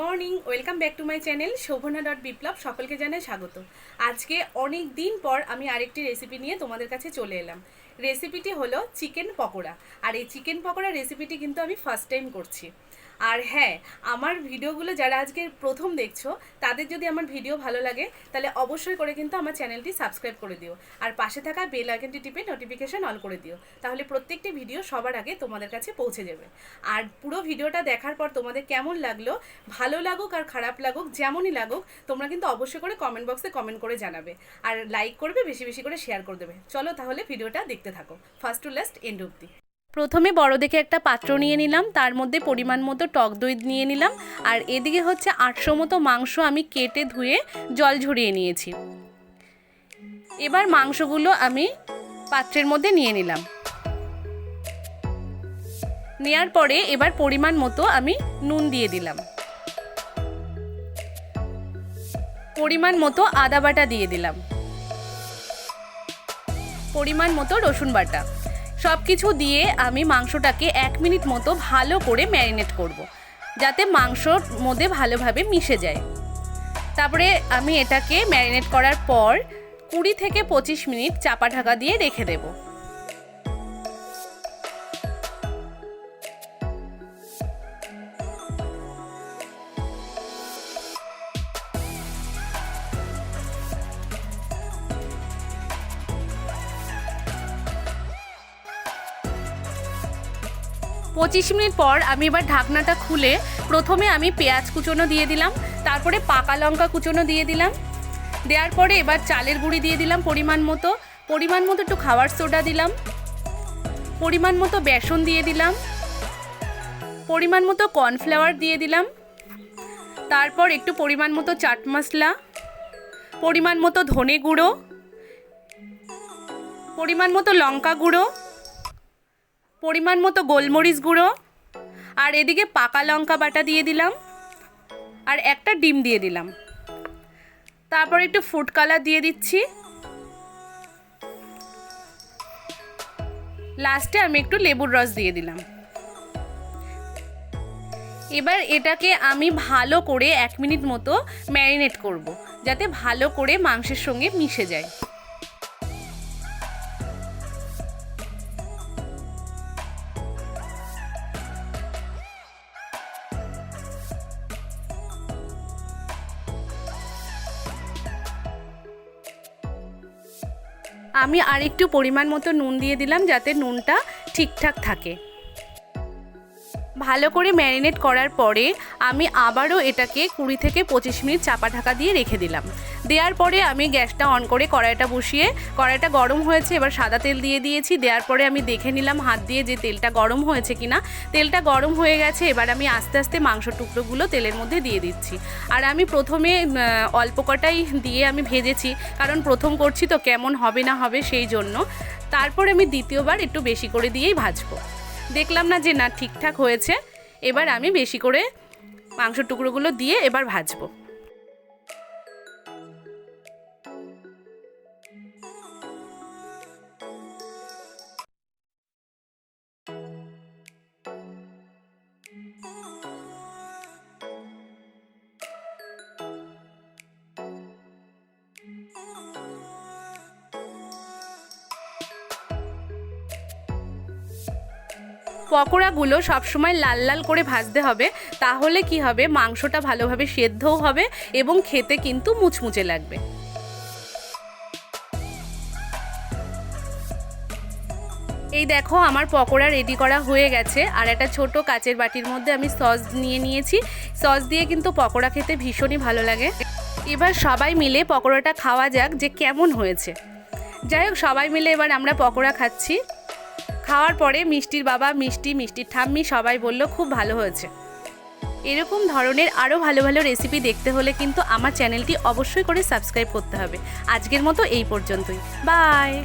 Morning, welcome back to my channel Shobhana dot Biplab, সকলকে জানাই স্বাগত। আজকে অনেক দিন পর আমি আরেকটি রেসিপি নিয়ে তোমাদের কাছে চলে এলাম। রেসিপিটি হলো চিকেন পকোড়া। আর এই চিকেন পকোড়া রেসিপিটি কিন্তু আমি ফার্স্ট টাইম করছি। আর হ্যাঁ আমার ভিডিওগুলো যারা আজকে প্রথম দেখছ, তাদের যদি আমার ভিডিও ভালো লাগে, তাহলে অবশ্যই করে কিন্তু আমার চ্যানেলটি সাবস্ক্রাইব করে দিও। আর পাশে থাকা বেল আইকনটি টিপে নোটিফিকেশন অল করে দিও, তাহলে প্রত্যেকটি ভিডিও সবার আগে তোমাদের কাছে পৌঁছে যাবে। আর পুরো ভিডিওটা দেখার পর তোমাদের কেমন লাগল, ভালো লাগুক আর খারাপ লাগুক, যেমনই লাগুক, তোমরা কিন্তু অবশ্যই করে কমেন্ট বক্সে কমেন্ট করে জানাবে। আর লাইক করবে, বেশি বেশি করে শেয়ার করে দেবে। চলো তাহলে ভিডিওটা দেখতে থাকো। ফার্স্ট টু লাস্ট এন্ড অব্দি প্রথমে বড় দেখে একটা পাত্র নিয়ে নিলাম, তার মধ্যে পরিমাণ মতো টক দই নিয়ে নিলাম, আর এদিকে হচ্ছে আটশো মতো মাংস আমি কেটে ধুয়ে জল ঝরিয়ে নিয়েছি। এবার মাংসগুলো আমি পাত্রের মধ্যে নিয়ে নিলাম। নেয়ার পরে এবার পরিমাণ মতো আমি নুন দিয়ে দিলাম। পরিমাণ মতো আদা বাটা দিয়ে দিলাম। পরিমাণ মতো রসুন বাটা। সব কিছু দিয়ে আমি মাংসটাকে এক মিনিট মতো ভালো করে ম্যারিনেট করব। যাতে মাংসর মধ্যে ভালোভাবে মিশে যায় তারপরে আমি এটাকে ম্যারিনেট করার পর কুড়ি থেকে পঁচিশ মিনিট চাপা ঢাকা দিয়ে রেখে দেবো পঁচিশ মিনিট পর আমি এবার ঢাকনাটা খুলে প্রথমে আমি পেঁয়াজ কুচোনো দিয়ে দিলাম, তারপরে পাকা লঙ্কা কুচোনো দিয়ে দিলাম। দেওয়ার পরে এবার চালের গুঁড়ি দিয়ে দিলাম পরিমাণ মতো। পরিমাণ মতো একটু খাবার সোডা দিলাম। পরিমাণ মতো বেসন দিয়ে দিলাম। পরিমাণ মতো কর্নফ্লাওয়ার দিয়ে দিলাম। তারপর একটু পরিমাণ মতো চাট মশলা। পরিমাণ মতো ধনে গুঁড়ো। পরিমাণ মতো লঙ্কা গুঁড়ো। পরিমাণ মতো গোলমরিচ গুঁড়ো আর এদিকে পাকা লঙ্কা বাটা দিয়ে দিলাম আর একটা ডিম দিয়ে দিলাম। তারপর একটু ফুড কালার দিয়ে দিচ্ছি। লাস্টে আমি একটু লেবুর রস দিয়ে দিলাম। এবার এটাকে আমি ভালো করে এক মিনিট মতো ম্যারিনেট করব, যাতে ভালো করে মাংসের সঙ্গে মিশে যায়। আমি আরেকটু পরিমাণ মতো নুন দিয়ে দিলাম যাতে নুনটা ঠিকঠাক থাকে। ভালো করে ম্যারিনেট করার পরে আমি আবারও এটাকে কুড়ি থেকে পঁচিশ মিনিট চাপা ঢাকা দিয়ে রেখে দিলাম। দেওয়ার পরে আমি গ্যাসটা অন করে কড়াইটা বসিয়ে, কড়াইটা গরম হয়েছে, এবার সাদা তেল দিয়ে দিয়েছি। দেওয়ার পরে আমি দেখে নিলাম হাত দিয়ে যে তেলটা গরম হয়েছে কিনা। তেলটা গরম হয়ে গেছে, এবার আমি আস্তে আস্তে মাংস টুকরোগুলো তেলের মধ্যে দিয়ে দিচ্ছি। আর আমি প্রথমে অল্প কটাই দিয়ে আমি ভেজেছি, কারণ প্রথম করছি তো কেমন হবে না হবে সেই জন্য। তারপর আমি দ্বিতীয়বার একটু বেশি করে দিয়েই ভাজবো। দেখলাম না যে না ঠিকঠাক হয়েছে। এবার আমি বেশি করে মাংস টুকরোগুলো দিয়ে এবার ভাজবো। পকোড়াগুলো সবসময় লাল লাল করে ভাজতে হবে, তাহলে কি হবে? মাংসটা ভালোভাবে সেদ্ধও হবে এবং খেতে কিন্তু মুচমুচে লাগবে। এই দেখো আমার পকোড়া রেডি করা হয়ে গেছে, আর একটা ছোট কাচের বাটির মধ্যে আমি সস নিয়ে নিয়েছি। সস দিয়ে কিন্তু পকোড়া খেতে ভীষণই ভালো লাগে। এবার সবাই মিলে পকোড়াটা খাওয়া যাক যে কেমন হয়েছে। যাই হোক, সবাই মিলে এবার আমরা পকোড়া খাচ্ছি। খাওয়ার পরে মিষ্টির বাবা, মিষ্টি, মিষ্টির ঠাম্মি সবাই বলল, খুব ভালো হয়েছে। এরকম ধরনের আরও ভালো ভালো রেসিপি দেখতে হলে কিন্তু আমার চ্যানেলটি অবশ্যই করে সাবস্ক্রাইব করতে হবে। আজকের মতো এই পর্যন্তই। বাই